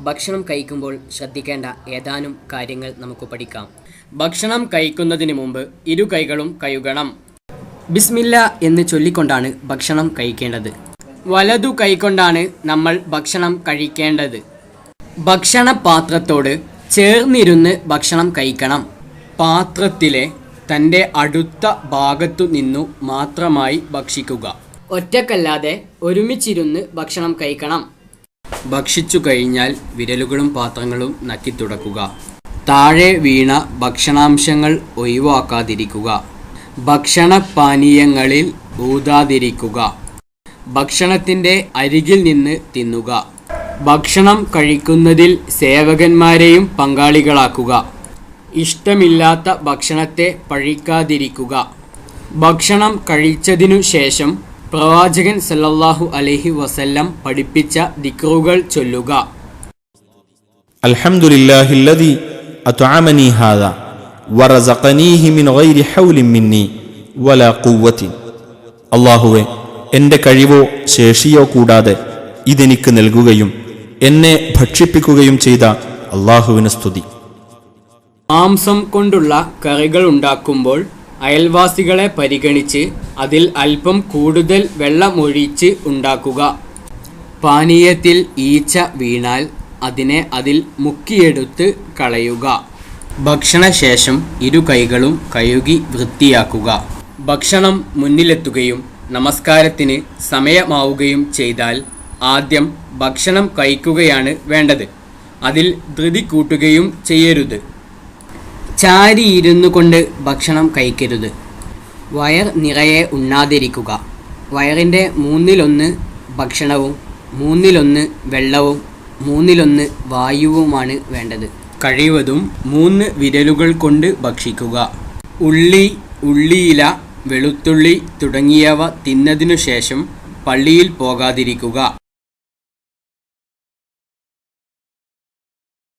ഭക്ഷണം കഴിക്കുമ്പോൾ ശ്രദ്ധിക്കേണ്ട ഏതാനും കാര്യങ്ങൾ നമുക്ക് പഠിക്കാം. ഭക്ഷണം കഴിക്കുന്നതിന് മുമ്പ് ഇരു കൈകളും കഴുകണം. ബിസ്മില്ല എന്ന് ചൊല്ലിക്കൊണ്ടാണ് ഭക്ഷണം കഴിക്കേണ്ടത്. വലതു കൈകൊണ്ടാണ് നമ്മൾ ഭക്ഷണം കഴിക്കേണ്ടത്. ഭക്ഷണ പാത്രത്തോട് ചേർന്നിരുന്ന് ഭക്ഷണം കഴിക്കണം. പാത്രത്തിലെ തന്റെ അടുത്ത ഭാഗത്തു നിന്നു മാത്രമായി ഭക്ഷിക്കുക. ഒറ്റക്കല്ലാതെ ഒരുമിച്ചിരുന്ന് ഭക്ഷണം കഴിക്കണം. ഭക്ഷിച്ചു കഴിഞ്ഞാൽ വിരലുകളും പാത്രങ്ങളും നക്കിത്തുടക്കുക താഴെ വീണ ഭക്ഷണാംശങ്ങൾ ഒഴിവാക്കാതിരിക്കുക. ഭക്ഷണപാനീയങ്ങളിൽ ഊതാതിരിക്കുക. ഭക്ഷണത്തിന്റെ അരികിൽ നിന്ന് തിന്നുക. ഭക്ഷണം കഴിക്കുന്നതിൽ സേവകന്മാരെയും പങ്കാളികളാക്കുക. ഇഷ്ടമില്ലാത്ത ഭക്ഷണത്തെ പഴിക്കാതിരിക്കുക. ഭക്ഷണം കഴിച്ചതിനു ശേഷം പ്രവാചകൻ സല്ലല്ലാഹു അലൈഹി വസല്ലം പഠിപ്പിച്ച ദിക്റുകൾ ചൊല്ലുക. അള്ളാഹുവെ എന്റെ വറസഖനീഹി മിൻ ഗൈരി വലാ അല്ലാഹുവേ കഴിവോ ശേഷിയോ കൂടാതെ ഇതെനിക്ക് നൽകുകയും എന്നെ ഭക്ഷിപ്പിക്കുകയും ചെയ്ത അള്ളാഹുവിന് സ്തുതി. മാംസം കൊണ്ടുള്ള കറികൾ ഉണ്ടാക്കുമ്പോൾ അയൽവാസികളെ പരിഗണിച്ച് അതിൽ അല്പം കൂടുതൽ വെള്ളമൊഴിച്ച് ഉണ്ടാക്കുക. പാനീയത്തിൽ ഈച്ച വീണാൽ അതിനെ അതിൽ മുക്കിയെടുത്ത് കളയുക. ഭക്ഷണശേഷം ഇരു കൈകളും കഴുകി വൃത്തിയാക്കുക. ഭക്ഷണം മുന്നിലെത്തുകയും നമസ്കാരത്തിന് സമയമാവുകയും ചെയ്താൽ ആദ്യം ഭക്ഷണം കഴിക്കുകയാണ് വേണ്ടത്. അതിൽ ധൃതി കൂട്ടുകയും ചെയ്യരുത്. ചാരി ഇരുന്നു കൊണ്ട് ഭക്ഷണം കഴിക്കരുത്. വയർ നിറയെ ഉണ്ണാതിരിക്കുക. വയറിന്റെ മൂന്നിലൊന്ന് ഭക്ഷണവും മൂന്നിലൊന്ന് വെള്ളവും മൂന്നിലൊന്ന് വായുവുമാണ് വേണ്ടത്. കഴിവതും മൂന്ന് വിരലുകൾ കൊണ്ട് ഭക്ഷിക്കുക. ഉള്ളി ഉള്ളിയില വെളുത്തുള്ളി തുടങ്ങിയവ തിന്നതിനു ശേഷം പള്ളിയിൽ പോകാതിരിക്കുക.